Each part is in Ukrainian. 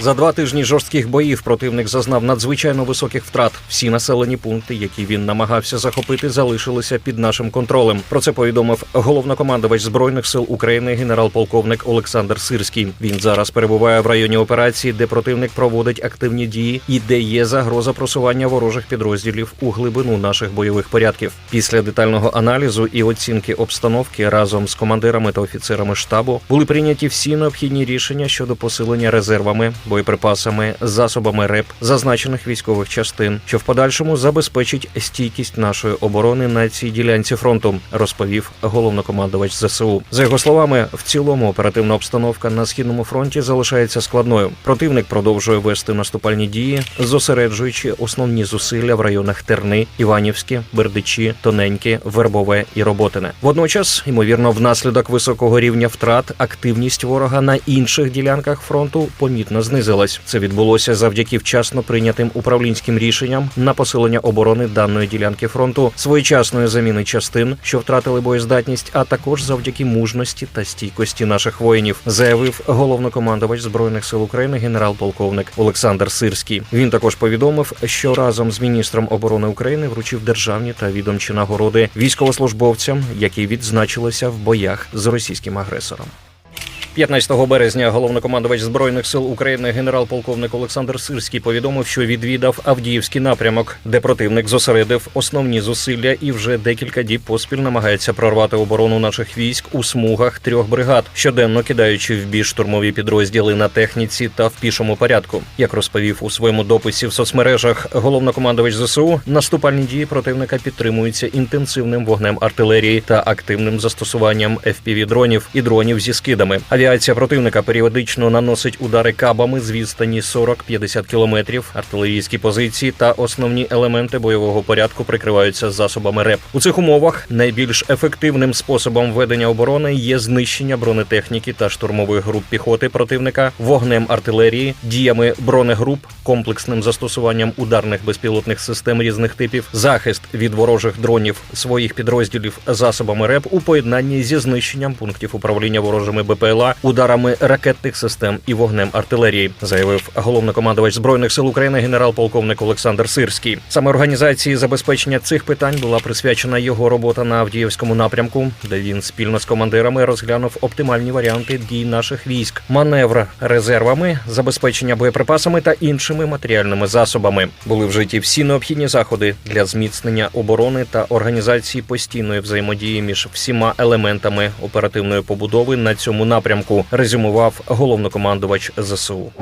За два тижні жорстких боїв противник зазнав надзвичайно високих втрат. Всі населені пункти, які він намагався захопити, залишилися під нашим контролем. Про це повідомив головнокомандувач збройних сил України генерал-полковник Олександр Сирський. Він зараз перебуває в районі операції, де противник проводить активні дії і де є загроза просування ворожих підрозділів у глибину наших бойових порядків. Після детального аналізу і оцінки обстановки разом з командирами та офіцерами штабу були прийняті всі необхідні рішення щодо посилення резервами, боєприпасами, засобами РЕП зазначених військових частин, що в подальшому забезпечить стійкість нашої оборони на цій ділянці фронту, розповів головнокомандувач ЗСУ. За його словами, в цілому оперативна обстановка на східному фронті залишається складною. Противник продовжує вести наступальні дії, зосереджуючи основні зусилля в районах Терни, Іванівське, Бердичі, Тоненьке, Вербове і Роботине. Водночас, ймовірно, внаслідок високого рівня втрат активність ворога на інших ділянках фронту помітно знизилась. Це відбулося завдяки вчасно прийнятим управлінським рішенням на посилення оборони даної ділянки фронту, своєчасної заміни частин, що втратили боєздатність, а також завдяки мужності та стійкості наших воїнів, заявив головнокомандувач збройних сил України генерал-полковник Олександр Сирський. Він також повідомив, що разом з міністром оборони України вручив державні та відомчі нагороди військовослужбовцям, які відзначилися в боях з російським агресором. 15 березня головнокомандувач збройних сил України генерал-полковник Олександр Сирський повідомив, що відвідав Авдіївський напрямок, де противник зосередив основні зусилля і вже декілька діб поспіль намагається прорвати оборону наших військ у смугах трьох бригад, щоденно кидаючи в бій штурмові підрозділи на техніці та в пішому порядку. Як розповів у своєму дописі в соцмережах головнокомандувач ЗСУ, наступальні дії противника підтримуються інтенсивним вогнем артилерії та активним застосуванням fpv дронів і дронів зі скидами. Авіація противника періодично наносить удари кабами з відстані 40-50 кілометрів. Артилерійські позиції та основні елементи бойового порядку прикриваються засобами РЕП. У цих умовах найбільш ефективним способом ведення оборони є знищення бронетехніки та штурмових груп піхоти противника, вогнем артилерії, діями бронегруп, комплексним застосуванням ударних безпілотних систем різних типів, захист від ворожих дронів своїх підрозділів засобами РЕП у поєднанні зі знищенням пунктів управління ворожими БПЛА, ударами ракетних систем і вогнем артилерії, заявив головнокомандувач збройних сил України генерал-полковник Олександр Сирський. Саме організації забезпечення цих питань була присвячена його робота на Авдіївському напрямку, де він спільно з командирами розглянув оптимальні варіанти дій наших військ, маневр резервами, забезпечення боєприпасами та іншими матеріальними засобами. Були вжиті всі необхідні заходи для зміцнення оборони та організації постійної взаємодії між всіма елементами оперативної побудови на цьому напрямку. Резюмував головнокомандувач ЗСУ.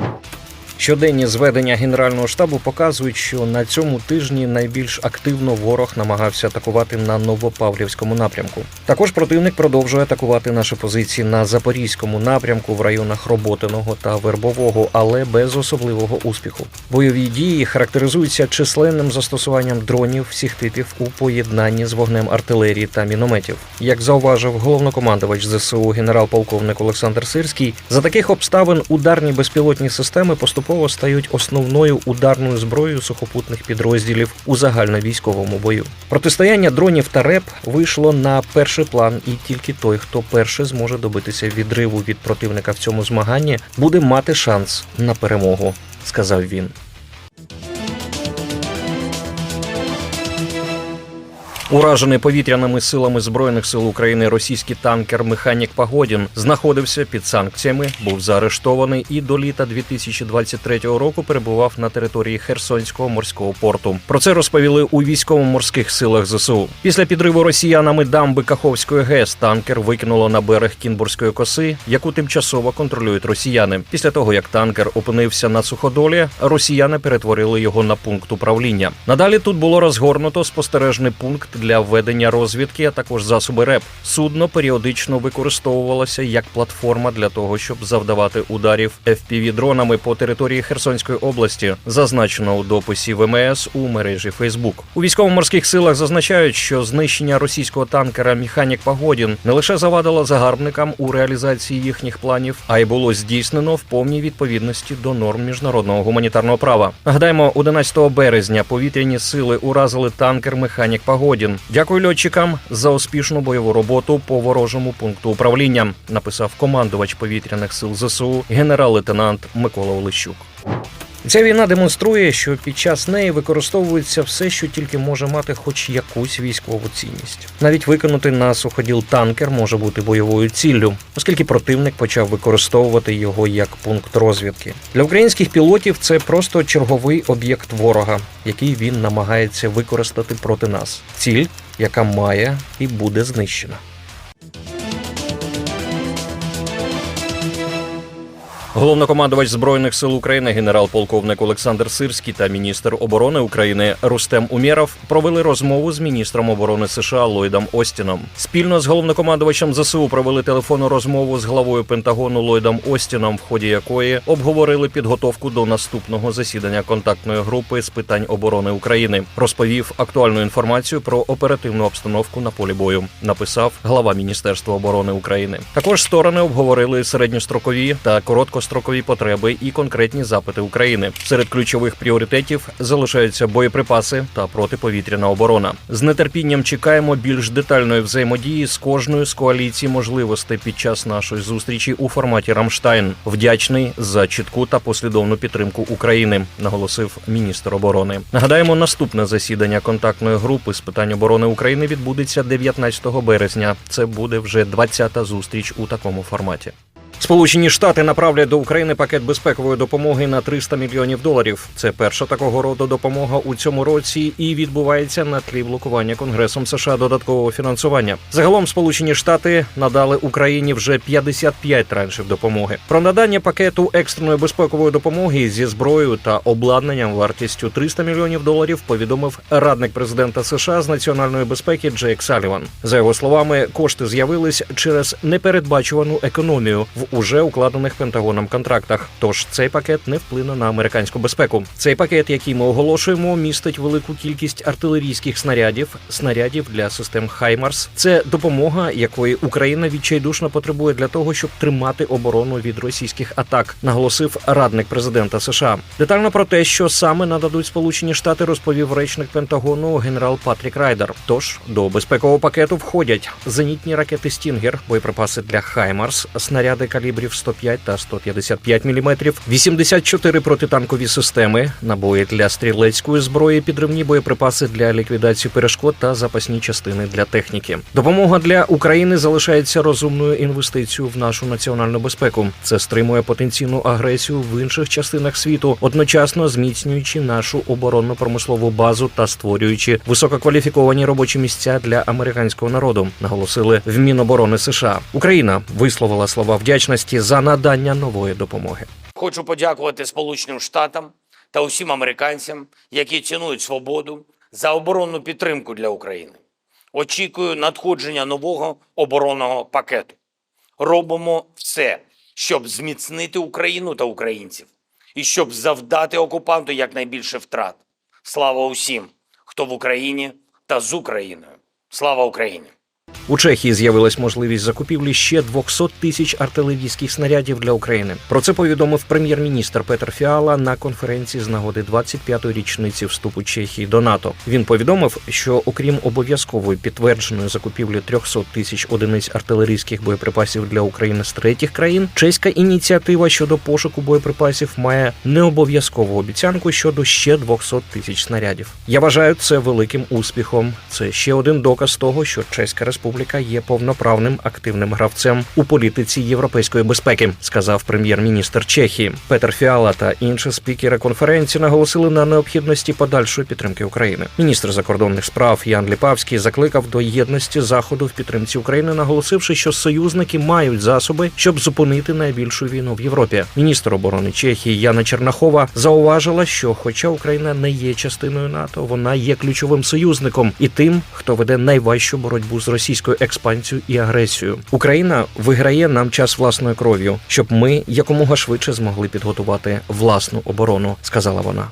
Щоденні зведення Генерального штабу показують, що на цьому тижні найбільш активно ворог намагався атакувати на Новопавлівському напрямку. Також противник продовжує атакувати наші позиції на Запорізькому напрямку в районах Роботиного та Вербового, але без особливого успіху. Бойові дії характеризуються численним застосуванням дронів всіх типів у поєднанні з вогнем артилерії та мінометів. Як зауважив головнокомандувач ЗСУ генерал-полковник Олександр Сирський, за таких обставин ударні безпілотні системи поступово стають основною ударною зброєю сухопутних підрозділів у загальновійськовому бою. Протистояння дронів та РЕП вийшло на перший план, і тільки той, хто перше зможе добитися відриву від противника в цьому змаганні, буде мати шанс на перемогу, сказав він. Уражений повітряними силами збройних сил України російський танкер Механік Погодін знаходився під санкціями, був заарештований і до літа 2023 року перебував на території Херсонського морського порту. Про це розповіли у військово-морських силах ЗСУ. Після підриву росіянами дамби Каховської ГЕС танкер викинуло на берег Кінбурзької коси, яку тимчасово контролюють росіяни. Після того як танкер опинився на суходолі, росіяни перетворили його на пункт управління. Надалі тут було розгорнуто спостережний пункт для ведення розвідки, а також засоби РЕП. Судно періодично використовувалося як платформа для того, щоб завдавати ударів fpv дронами по території Херсонської області, зазначено у дописі ВМС у мережі Фейсбук. У військово-морських силах зазначають, що знищення російського танкера Механік Погодін не лише завадило загарбникам у реалізації їхніх планів, а й було здійснено в повній відповідності до норм міжнародного гуманітарного права. Нагадаємо, 11 березня повітряні сили уразили танкер Механік Погодін. Путін. Дякую льотчикам за успішну бойову роботу по ворожому пункту управління. Написав командувач повітряних сил ЗСУ генерал-лейтенант Микола Олещук. Ця війна демонструє, що під час неї використовується все, що тільки може мати хоч якусь військову цінність. Навіть викинути на суходіл танкер може бути бойовою ціллю, оскільки противник почав використовувати його як пункт розвідки. Для українських пілотів це просто черговий об'єкт ворога, який він намагається використати проти нас. Ціль, яка має і буде знищена. Головнокомандувач збройних сил України генерал-полковник Олександр Сирський та міністр оборони України Рустем Умєров провели розмову з міністром оборони США Ллойдом Остіном. Спільно з головнокомандувачем ЗСУ провели телефонну розмову з главою Пентагону Ллойдом Остіном, в ході якої обговорили підготовку до наступного засідання контактної групи з питань оборони України. Розповів актуальну інформацію про оперативну обстановку на полі бою. Написав глава Міністерства оборони України. Також сторони обговорили середньострокові та короткострокові потреби і конкретні запити України. Серед ключових пріоритетів залишаються боєприпаси та протиповітряна оборона. З нетерпінням чекаємо більш детальної взаємодії з кожною з коаліцій можливостей під час нашої зустрічі у форматі Рамштайн. Вдячний за чітку та послідовну підтримку України, наголосив міністр оборони. Нагадаємо, наступне засідання контактної групи з питань оборони України відбудеться 19 березня. Це буде вже 20-та зустріч у такому форматі. Сполучені Штати направлять до України пакет безпекової допомоги на 300 мільйонів доларів. Це перша такого роду допомога у цьому році і відбувається на тлі блокування Конгресом США додаткового фінансування. Загалом Сполучені Штати надали Україні вже 55 траншів допомоги. Про надання пакету екстреної безпекової допомоги зі зброєю та обладнанням вартістю 300 мільйонів доларів повідомив радник президента США з національної безпеки Джейк Саліван. За його словами, кошти з'явились через непередбачувану економію в уже укладених Пентагоном контрактах. Тож цей пакет не вплине на американську безпеку. Цей пакет, який ми оголошуємо, містить велику кількість артилерійських снарядів, снарядів для систем Хаймарс. Це допомога, якої Україна відчайдушно потребує для того, щоб тримати оборону від російських атак, наголосив радник президента США. Детально про те, що саме нададуть Сполучені Штати, розповів речник Пентагону генерал Патрік Райдер. Тож до безпекового пакету входять зенітні ракети Стінгер, боєприпаси для Хаймарс, снаряди калібрів 105 та 155 мм, 84 протитанкові системи, набої для стрілецької зброї, підривні боєприпаси для ліквідації перешкод та запасні частини для техніки. Допомога для України залишається розумною інвестицією в нашу національну безпеку. Це стримує потенційну агресію в інших частинах світу, одночасно зміцнюючи нашу оборонно промислову базу та створюючи висококваліфіковані робочі місця для американського народу, наголосили в Міноборони США. Україна висловила слова вдячності за надання нової допомоги. Хочу подякувати Сполученим Штатам та усім американцям, які цінують свободу за оборонну підтримку для України. Очікую надходження нового оборонного пакету. Робимо все, щоб зміцнити Україну та українців і щоб завдати окупанту якнайбільше втрат. Слава усім, хто в Україні та з Україною. Слава Україні! У Чехії з'явилась можливість закупівлі ще 200 тисяч артилерійських снарядів для України. Про це повідомив прем'єр-міністр Петр Фіала на конференції з нагоди 25-ї річниці вступу Чехії до НАТО. Він повідомив, що окрім обов'язкової підтвердженої закупівлі 300 тисяч одиниць артилерійських боєприпасів для України з третіх країн, чеська ініціатива щодо пошуку боєприпасів має необов'язкову обіцянку щодо ще 200 тисяч снарядів. Я вважаю це великим успіхом. Це ще один доказ того, що Чеська Республіка є повноправним активним гравцем у політиці європейської безпеки, сказав прем'єр-міністр Чехії. Петер Фіала та інші спікери конференції наголосили на необхідності подальшої підтримки України. Міністр закордонних справ Ян Ліпавський закликав до єдності заходу в підтримці України, наголосивши, що союзники мають засоби, щоб зупинити найбільшу війну в Європі. Міністр оборони Чехії Яна Чернахова зауважила, що, хоча Україна не є частиною НАТО, вона є ключовим союзником і тим, хто веде найважчу боротьбу з російською експансією і агресією. Україна виграє нам час власною кров'ю, щоб ми якомога швидше змогли підготувати власну оборону, сказала вона.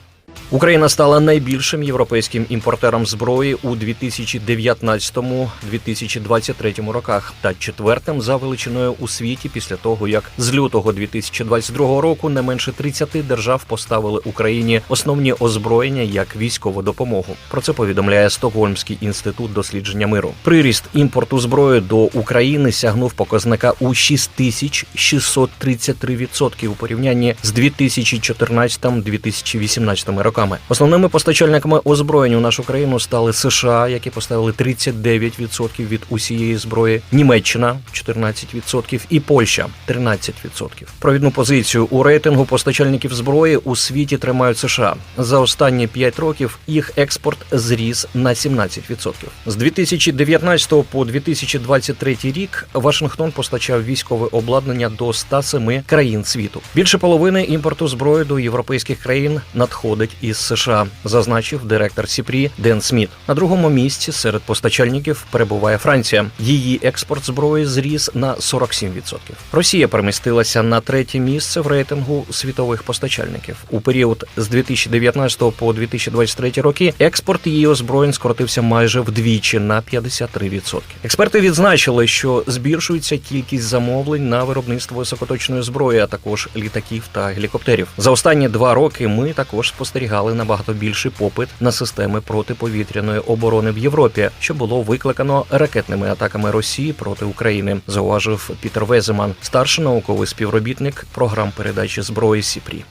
Україна стала найбільшим європейським імпортером зброї у 2019-2023 роках та четвертим за величиною у світі після того, як з лютого 2022 року не менше 30 держав поставили Україні основні озброєння як військову допомогу. Про це повідомляє Стокгольмський інститут дослідження миру. Приріст імпорту зброї до України сягнув показника у 6633% у порівнянні з 2014-2018 роками. Основними постачальниками озброєнь у нашу країну стали США, які поставили 39% від усієї зброї, Німеччина 14% і Польща 13%. Провідну позицію у рейтингу постачальників зброї у світі тримають США. За останні 5 років їх експорт зріс на 17%. З 2019 по 2023 рік Вашингтон постачав військове обладнання до 107 країн світу. Більше половини імпорту зброї до європейських країн надходить із США, зазначив директор Сіпрі Ден Сміт. На другому місці серед постачальників перебуває Франція. Її експорт зброї зріс на 47%. Росія перемістилася на третє місце в рейтингу світових постачальників. У період з 2019 по 2023 роки експорт її озброєнь скоротився майже вдвічі на 53%. Експерти відзначили, що збільшується кількість замовлень на виробництво високоточної зброї, а також літаків та гелікоптерів. За останні два роки ми також спостерігали набагато більший попит на системи протиповітряної оборони в Європі, що було викликано ракетними атаками Росії проти України, зауважив Пітер Веземан, старший науковий співробітник програм передачі зброї Сіпрі.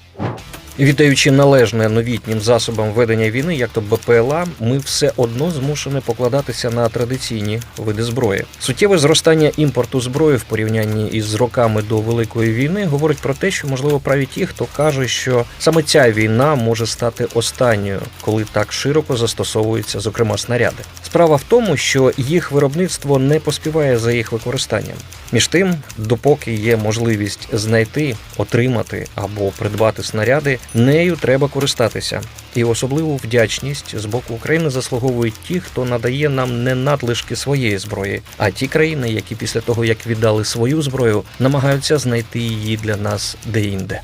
Віддаючи належне новітнім засобам ведення війни, як то БПЛА, ми все одно змушені покладатися на традиційні види зброї. Суттєве зростання імпорту зброї в порівнянні із роками до великої війни говорить про те, що можливо праві ті, хто каже, що саме ця війна може стати останньою, коли так широко застосовуються, зокрема, снаряди. Справа в тому, що їх виробництво не поспіває за їх використанням. Між тим, допоки є можливість знайти, отримати або придбати снаряди, нею треба користатися. І особливу вдячність з боку України заслуговують ті, хто надає нам не надлишки своєї зброї, а ті країни, які після того як віддали свою зброю, намагаються знайти її для нас де-інде.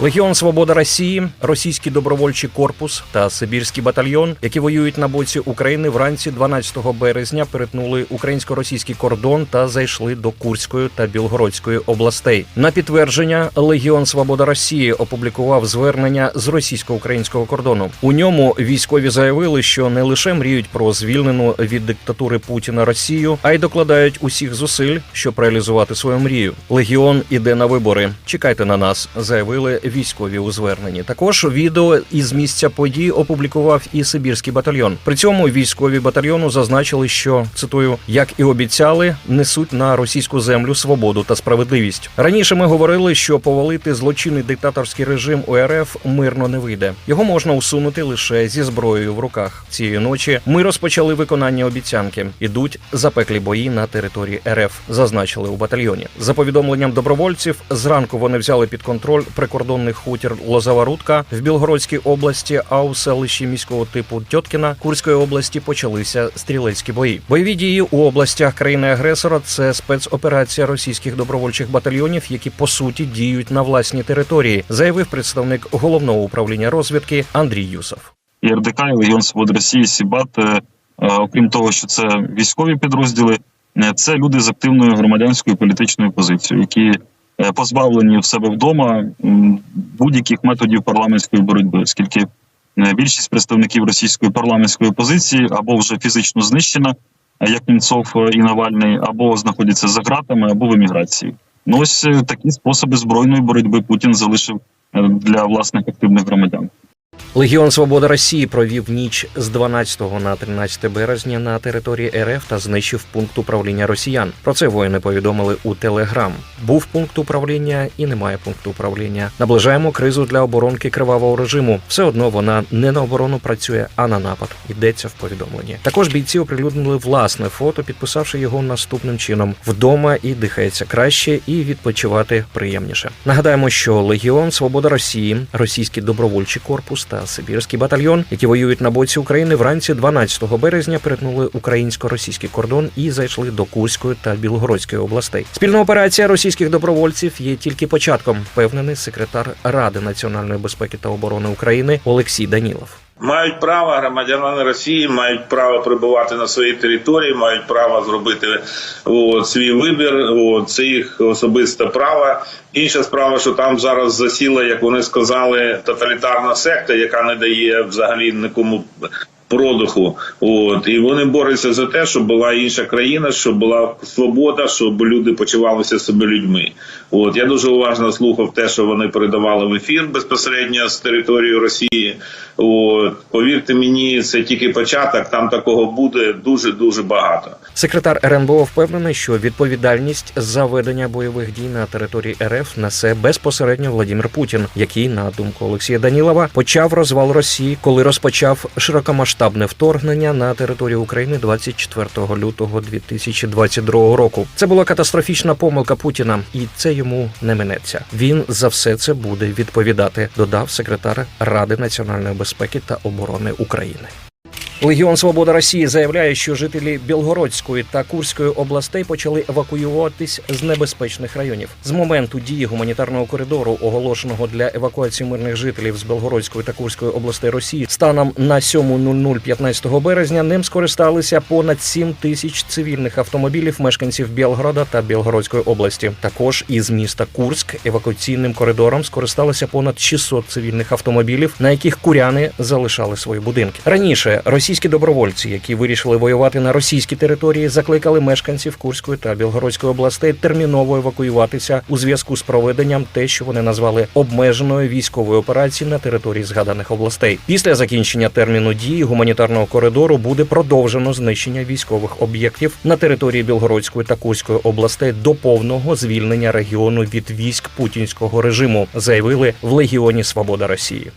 Легіон Свобода Росії, російський добровольчий корпус та Сибірський батальйон, які воюють на боці України вранці 12 березня, перетнули українсько-російський кордон та зайшли до Курської та Білгородської областей. На підтвердження Легіон Свобода Росії опублікував звернення з російсько-українського кордону. У ньому військові заявили, що не лише мріють про звільнену від диктатури Путіна Росію, а й докладають усіх зусиль, щоб реалізувати свою мрію. Легіон іде на вибори. Чекайте на нас, заявили військові у зверненні. Також відео із місця подій опублікував і Сибірський батальйон. При цьому військові батальйону зазначили, що цитую, як і обіцяли, несуть на російську землю свободу та справедливість. Раніше ми говорили, що повалити злочинний диктаторський режим УРФ мирно не вийде. Його можна усунути лише зі зброєю в руках. Цієї ночі ми розпочали виконання обіцянки. Ідуть запеклі бої на території РФ. Зазначили у батальйоні. За повідомленням добровольців, зранку вони взяли під контроль прикордонний хутір Лозава-Рудка в Білгородській області, а у селищі міського типу Тьоткіна Курської області почалися стрілецькі бої. Бойові дії у областях країни-агресора це спецоперація російських добровольчих батальйонів, які по суті діють на власній території, заявив представник головного управління розвідки Андрій Юсов. і РДК, і Легіон Свободи Росії, Сібат, е, е, окрім того, що це військові підрозділи, е, це люди з активною громадянською політичною позицією, які позбавлені в себе вдома будь-яких методів парламентської боротьби, оскільки е, більшість представників російської парламентської опозиції або вже фізично знищена, е, як Німцов е, і Навальний, або знаходяться за ґратами, або в еміграції. Ну ось е, такі способи збройної боротьби Путін залишив е, для власних активних громадян. Легіон Свобода Росії провів ніч з 12 на 13 березня на території РФ та знищив пункт управління росіян. Про це воїни повідомили у Телеграм. Був пункт управління і немає пункту управління. Наближаємо кризу для оборонки кривавого режиму. Все одно вона не на оборону працює, а на напад. Йдеться в повідомленні. Також бійці оприлюднили власне фото, підписавши його наступним чином: вдома і дихається краще, і відпочивати приємніше. Нагадаємо, що Легіон Свобода Росії, російський добровольчий корпус та Сибірський батальйон, які воюють на боці України, вранці 12 березня перетнули українсько-російський кордон і зайшли до Курської та Білгородської областей. Спільна операція російських добровольців є тільки початком, впевнений секретар Ради національної безпеки та оборони України Олексій Данілов. Мають право громадяни Росії, мають право перебувати на своїй території, мають право зробити от, свій вибір. От, це їх особисте право. Інша справа, що там зараз засіла, як вони сказали, тоталітарна секта, яка не дає взагалі нікому. Продуху, от і вони борються за те, щоб була інша країна, щоб була свобода, щоб люди почувалися себе людьми. От я дуже уважно слухав те, що вони передавали в ефір безпосередньо з території Росії. От повірте мені, це тільки початок. Там такого буде дуже дуже багато. Секретар РНБО впевнений, що відповідальність за ведення бойових дій на території РФ несе безпосередньо Владимир Путін, який, на думку Олексія Данілова, почав розвал Росії, коли розпочав широкомасштабне вторгнення на територію України 24 лютого 2022 року. Це була катастрофічна помилка Путіна, і це йому не минеться. Він за все це буде відповідати, додав секретар Ради національної безпеки та оборони України. Легіон Свобода Росії заявляє, що жителі Білгородської та Курської областей почали евакуюватись з небезпечних районів. З моменту дії гуманітарного коридору, оголошеного для евакуації мирних жителів з Білгородської та Курської областей Росії, станом на 7.00 15 березня ним скористалися понад 7 тисяч цивільних автомобілів мешканців Білгорода та Білгородської області. Також із міста Курськ евакуаційним коридором скористалися понад 600 цивільних автомобілів, на яких куряни залишали свої будинки. Раніше російські добровольці, які вирішили воювати на російській території, закликали мешканців Курської та Білгородської областей терміново евакуюватися у зв'язку з проведенням те, що вони назвали обмеженої військової операції на території згаданих областей. Після закінчення терміну дії гуманітарного коридору буде продовжено знищення військових об'єктів на території Білгородської та Курської областей до повного звільнення регіону від військ путінського режиму, заявили в Легіоні Свобода Росії.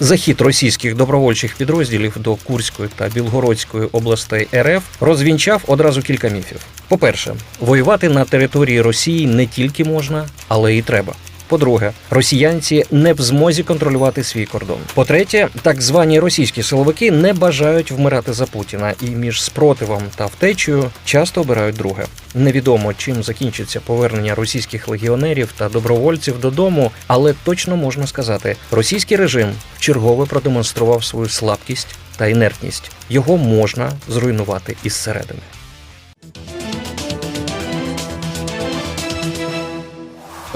Захід російських добровольчих підрозділів до Курської та Білгородської областей РФ розвінчав одразу кілька міфів. По-перше, воювати на території Росії не тільки можна, але й треба. По-друге, росіянці не в змозі контролювати свій кордон. По-третє, так звані російські силовики не бажають вмирати за Путіна і між спротивом та втечею часто обирають друге. Невідомо чим закінчиться повернення російських легіонерів та добровольців додому, але точно можна сказати, російський режим вчергове продемонстрував свою слабкість та інертність. Його можна зруйнувати із середини.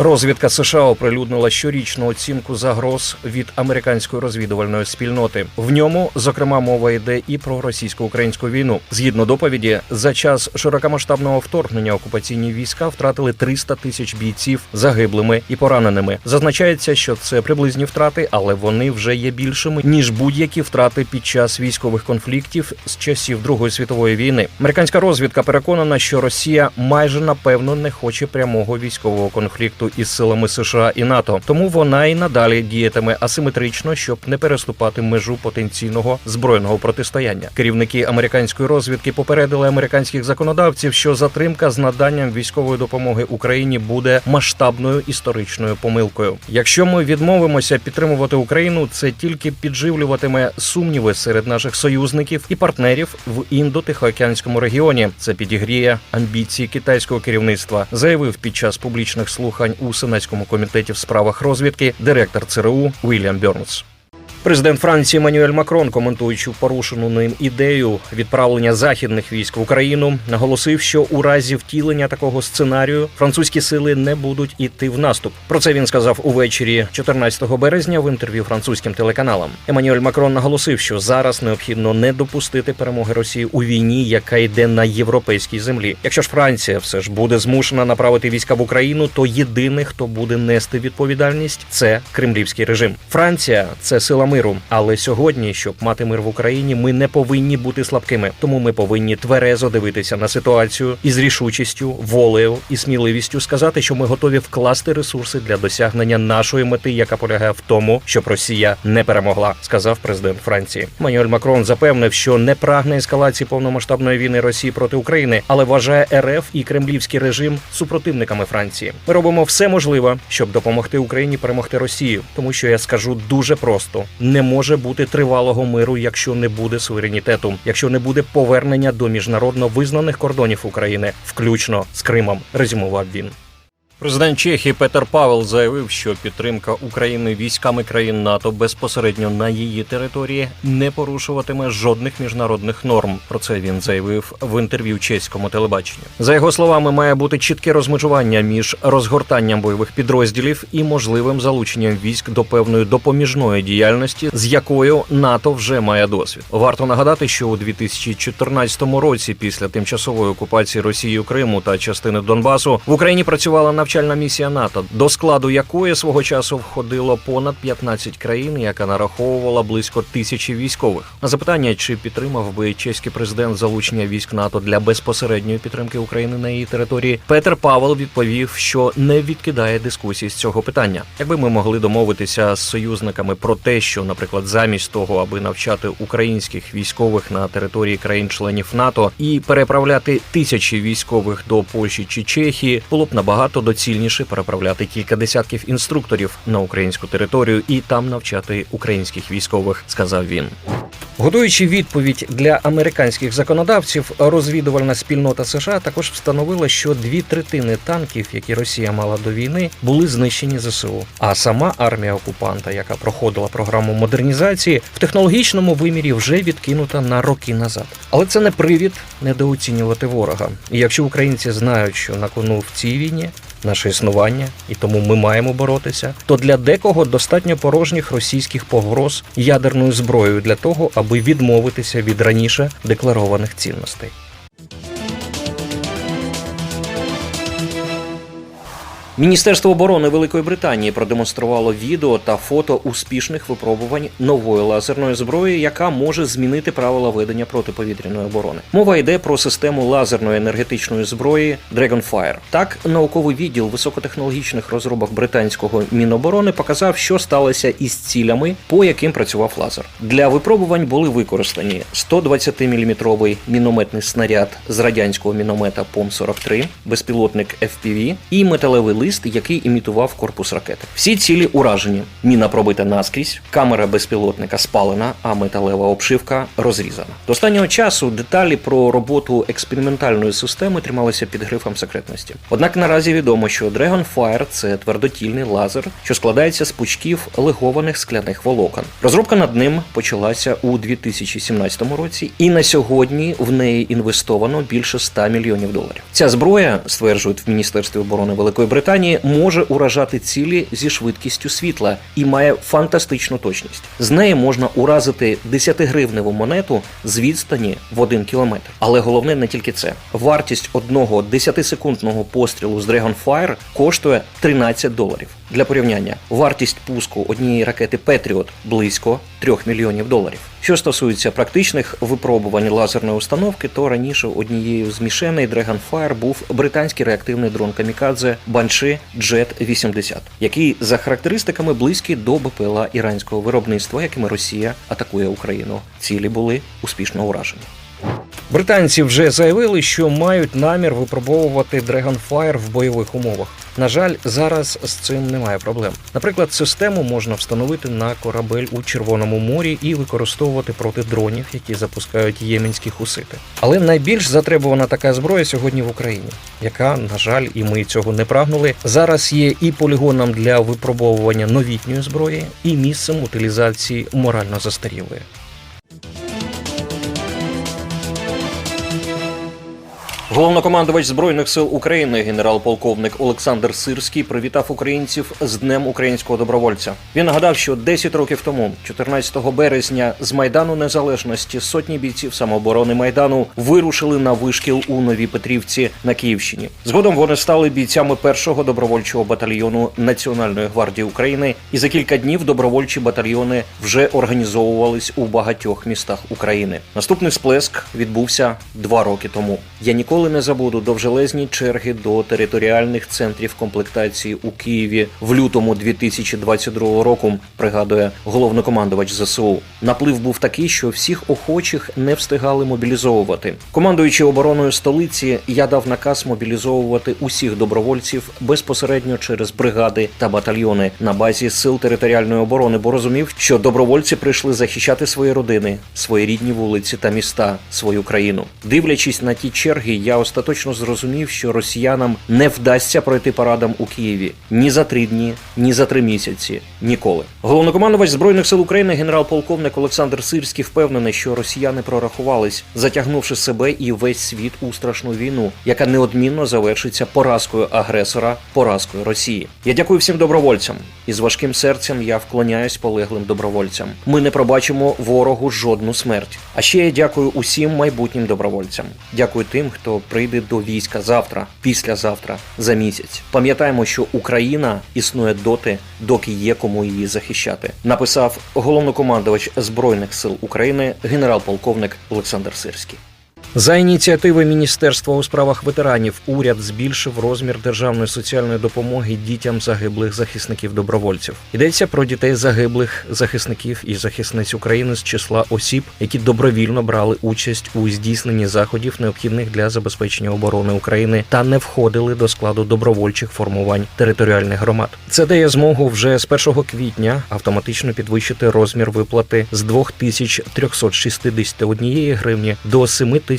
Розвідка США оприлюднила щорічну оцінку загроз від американської розвідувальної спільноти. В ньому, зокрема, мова йде і про російсько-українську війну. Згідно доповіді, за час широкомасштабного вторгнення окупаційні війська втратили 300 тисяч бійців загиблими і пораненими. Зазначається, що це приблизні втрати, але вони вже є більшими ніж будь-які втрати під час військових конфліктів з часів Другої світової війни. Американська розвідка переконана, що Росія майже напевно не хоче прямого військового конфлікту із силами США і НАТО, тому вона і надалі діятиме асиметрично, щоб не переступати межу потенційного збройного протистояння. Керівники американської розвідки попередили американських законодавців, що затримка з наданням військової допомоги Україні буде масштабною історичною помилкою. Якщо ми відмовимося підтримувати Україну, це тільки підживлюватиме сумніви серед наших союзників і партнерів в індо-тихоокеанському регіоні. Це підігріє амбіції китайського керівництва, заявив під час публічних слухань у сенатському комітеті в справах розвідки директор ЦРУ Уільям Бьорнс. Президент Франції Мануель Макрон, коментуючи порушену ним ідею відправлення західних військ в Україну, наголосив, що у разі втілення такого сценарію французькі сили не будуть іти в наступ. Про це він сказав увечері 14 березня в інтерв'ю французьким телеканалам. Еммануель Макрон наголосив, що зараз необхідно не допустити перемоги Росії у війні, яка йде на європейській землі. Якщо ж Франція все ж буде змушена направити війська в Україну, то єдиний, хто буде нести відповідальність, це кремлівський режим. Франція це сила миру. Але сьогодні, щоб мати мир в Україні, ми не повинні бути слабкими. Тому ми повинні тверезо дивитися на ситуацію і з рішучістю, волею і сміливістю сказати, що ми готові вкласти ресурси для досягнення нашої мети, яка полягає в тому, щоб Росія не перемогла, сказав президент Франції. Мануель Макрон запевнив, що не прагне ескалації повномасштабної війни Росії проти України, але вважає РФ і кремлівський режим супротивниками Франції. Ми робимо все можливе, щоб допомогти Україні перемогти Росію, тому що я скажу дуже просто: Не може бути тривалого миру, якщо не буде суверенітету, якщо не буде повернення до міжнародно визнаних кордонів України, включно з Кримом, резюмував він. Президент Чехії Петер Павел заявив, що підтримка України військами країн НАТО безпосередньо на її території не порушуватиме жодних міжнародних норм. Про це він заявив в інтерв'ю чеському телебаченню. За його словами, має бути чітке розмежування між розгортанням бойових підрозділів і можливим залученням військ до певної допоміжної діяльності, з якою НАТО вже має досвід. Варто нагадати, що у 2014 році, після тимчасової окупації Росією Криму та частини Донбасу, в Україні працювала навчальна місія НАТО, до складу якої свого часу входило понад 15 країн, яка нараховувала близько тисячі військових. На запитання, чи підтримав би чеський президент залучення військ НАТО для безпосередньої підтримки України на її території, Петер Павел відповів, що не відкидає дискусії з цього питання. Якби ми могли домовитися з союзниками про те, що, наприклад, замість того, аби навчати українських військових на території країн-членів НАТО і переправляти тисячі військових до Польщі чи Чехії, було б набагато доцільніше переправляти кілька десятків інструкторів на українську територію і там навчати українських військових, сказав він. Готуючи відповідь для американських законодавців, розвідувальна спільнота США також встановила, що дві третини танків, які Росія мала до війни, були знищені ЗСУ. А сама армія окупанта, яка проходила програму модернізації, в технологічному вимірі вже відкинута на роки назад. Але це не привід недооцінювати ворога. І якщо українці знають, що на кону в цій війні наше існування, і тому ми маємо боротися, то для декого достатньо порожніх російських погроз ядерною зброєю для того, аби відмовитися від раніше декларованих цінностей. Міністерство оборони Великої Британії продемонструвало відео та фото успішних випробувань нової лазерної зброї, яка може змінити правила ведення протиповітряної оборони. Мова йде про систему лазерної енергетичної зброї Dragonfire. Так, науковий відділ високотехнологічних розробок британського міноборони показав, що сталося із цілями, по яким працював лазер. Для випробувань були використані 120-мм мінометний снаряд з радянського міномета ПОМ-43, безпілотник FPV і металевий лист, який імітував корпус ракети. Всі цілі уражені. Міна пробита наскрізь, камера безпілотника спалена, а металева обшивка розрізана. До останнього часу деталі про роботу експериментальної системи трималися під грифом секретності. Однак наразі відомо, що Dragonfire – це твердотільний лазер, що складається з пучків легованих скляних волокон. Розробка над ним почалася у 2017 році, і на сьогодні в неї інвестовано більше 100 мільйонів доларів. Ця зброя, стверджують в Міністерстві оборони Великої Британії, може уражати цілі зі швидкістю світла і має фантастичну точність. З неї можна уразити 10-гривневу монету з відстані в 1 кілометр. Але головне не тільки це. Вартість одного 10-секундного пострілу з Dragonfire коштує 13 доларів. Для порівняння, вартість пуску однієї ракети Петріот близько 3 мільйонів доларів. Що стосується практичних випробувань лазерної установки, то раніше однією з мішеней Dragonfire був британський реактивний дрон Камікадзе Банши Jet 80, який за характеристиками близький до БПЛА іранського виробництва, якими Росія атакує Україну. Цілі були успішно уражені. Британці вже заявили, що мають намір випробовувати Dragonfire в бойових умовах. На жаль, зараз з цим немає проблем. Наприклад, систему можна встановити на корабель у Червоному морі і використовувати проти дронів, які запускають єменські хусити. Але найбільш затребувана така зброя сьогодні в Україні, яка, на жаль, і ми цього не прагнули. Зараз є і полігоном для випробовування новітньої зброї, і місцем утилізації морально застарілої. Головнокомандувач збройних сил України, генерал-полковник Олександр Сирський, привітав українців з Днем українського добровольця. Він нагадав, що 10 років тому, 14 березня, з майдану незалежності сотні бійців самооборони майдану вирушили на вишкіл у Новій Петрівці на Київщині. Згодом вони стали бійцями першого добровольчого батальйону Національної гвардії України, і за кілька днів добровольчі батальйони вже організовувались у багатьох містах України. Наступний сплеск відбувся два роки тому. Я ніколи Ніколи не забуду довжелезні черги до територіальних центрів комплектації у Києві в лютому 2022 року. Пригадує головнокомандувач ЗСУ. Наплив був такий, що всіх охочих не встигали мобілізовувати. Командуючи обороною столиці, я дав наказ мобілізовувати усіх добровольців безпосередньо через бригади та батальйони на базі сил територіальної оборони, бо розумів, що добровольці прийшли захищати свої родини, свої рідні вулиці та міста, свою країну. Дивлячись на ті черги, я остаточно зрозумів, що росіянам не вдасться пройти парадом у Києві ні за три дні, ні за три місяці, ніколи. Головнокомандувач збройних сил України, генерал-полковник Олександр Сирський, впевнений, що росіяни прорахувались, затягнувши себе і весь світ у страшну війну, яка неодмінно завершиться поразкою агресора, поразкою Росії. Я дякую всім добровольцям, і з важким серцем я вклоняюсь полеглим добровольцям. Ми не пробачимо ворогу жодну смерть. А ще я дякую усім майбутнім добровольцям. Дякую тим, хто прийде до війська завтра, післязавтра, за місяць. Пам'ятаємо, що Україна існує доти, доки є кому її захищати. Написав головнокомандувач збройних сил України, генерал-полковник Олександр Сирський. За ініціативи Міністерства у справах ветеранів уряд збільшив розмір державної соціальної допомоги дітям загиблих захисників добровольців. Йдеться про дітей загиблих захисників і захисниць України з числа осіб, які добровільно брали участь у здійсненні заходів, необхідних для забезпечення оборони України, та не входили до складу добровольчих формувань територіальних громад. Це дає змогу вже з 1 квітня автоматично підвищити розмір виплати з 2361 гривні до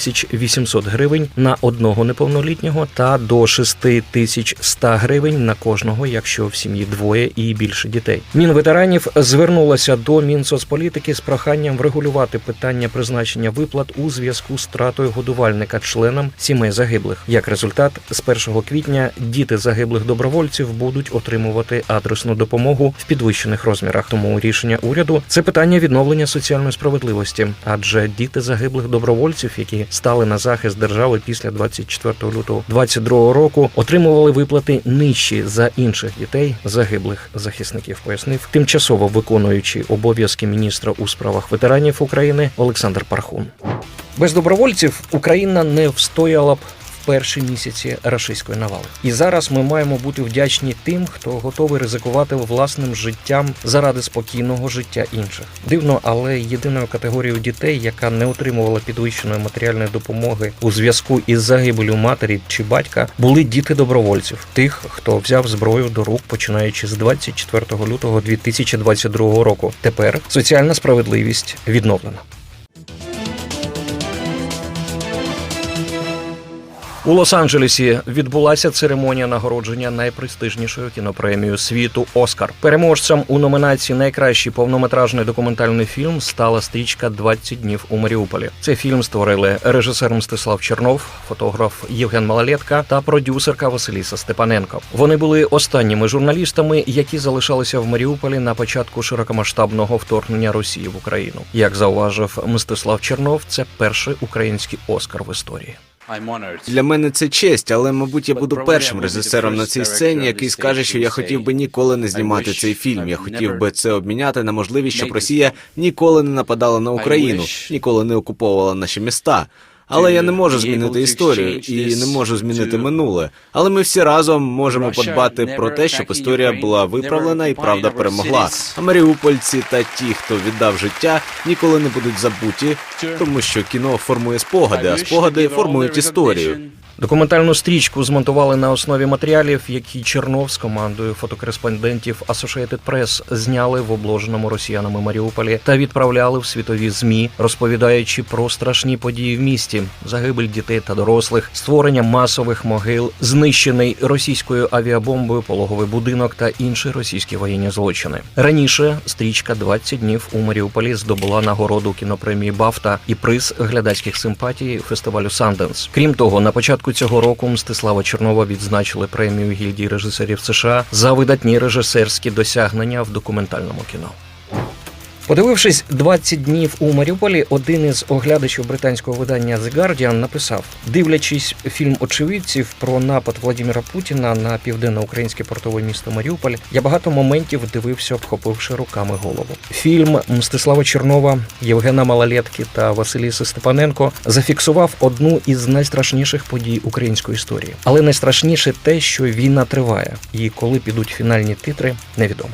7800 гривень на одного неповнолітнього та до 6100 гривень на кожного, якщо в сім'ї двоє і більше дітей. Мінветеранів звернулася до Мінсоцполітики з проханням врегулювати питання призначення виплат у зв'язку з тратою годувальника членам сімей загиблих. Як результат, з 1 квітня діти загиблих добровольців будуть отримувати адресну допомогу в підвищених розмірах. Тому рішення уряду це питання відновлення соціальної справедливості, адже діти загиблих добровольців, які стали на захист держави після 24 лютого 22 року, отримували виплати нижчі за інших дітей загиблих захисників. Пояснив тимчасово виконуючий обов'язки міністра у справах ветеранів України Олександр Пархун. Без добровольців Україна не встояла б. Перші місяці рашистської навали, і зараз ми маємо бути вдячні тим, хто готовий ризикувати власним життям заради спокійного життя інших. Дивно, але єдиною категорією дітей, яка не отримувала підвищеної матеріальної допомоги у зв'язку із загибелю матері чи батька, були діти добровольців, тих, хто взяв зброю до рук, починаючи з 24 лютого 2022 року. Тепер соціальна справедливість відновлена. У Лос-Анджелесі відбулася церемонія нагородження найпрестижнішою кінопремією світу Оскар. Переможцем у номінації Найкращий повнометражний документальний фільм стала стрічка «20 днів у Маріуполі. Цей фільм створили режисер Мстислав Чернов, фотограф Євген Малолетка та продюсерка Василіса Степаненко. Вони були останніми журналістами, які залишалися в Маріуполі на початку широкомасштабного вторгнення Росії в Україну. Як зауважив Мстислав Чернов, це перший український Оскар в історії. Для мене це честь, але мабуть я буду першим режисером на цій сцені, який скаже, що я хотів би ніколи не знімати цей фільм. Я хотів би це обміняти на можливість, щоб Росія ніколи не нападала на Україну, ніколи не окуповувала наші міста. Але я не можу змінити історію і не можу змінити минуле. Але ми всі разом можемо подбати про те, щоб історія була виправлена і правда перемогла. А маріупольці та ті, хто віддав життя, ніколи не будуть забуті, тому що кіно формує спогади, а спогади формують історію. Документальну стрічку змонтували на основі матеріалів, які Чернов з командою фотокореспондентів Associated Press зняли в обложеному росіянами Маріуполі та відправляли в світові змі, розповідаючи про страшні події в місті, загибель дітей та дорослих, створення масових могил, знищений російською авіабомбою пологовий будинок та інші російські воєнні злочини. Раніше стрічка «20 днів у Маріуполі здобула нагороду кінопремії Бафта і приз глядацьких симпатій фестивалю Санденс. Крім того, на початку цього року Мстислава Чернова відзначили премію гільдії режисерів США за видатні режисерські досягнення в документальному кіно. Подивившись 20 днів у Маріуполі, один із оглядачів британського видання The Guardian написав: дивлячись фільм очевидців про напад Владимира Путіна на південноукраїнське портове місто Маріуполь, я багато моментів дивився, обхопивши руками голову. Фільм Мстислава Чернова, Євгена Малолетки та Василіси Степаненко зафіксував одну із найстрашніших подій української історії. Але найстрашніше те, що війна триває, і коли підуть фінальні титри, невідомо.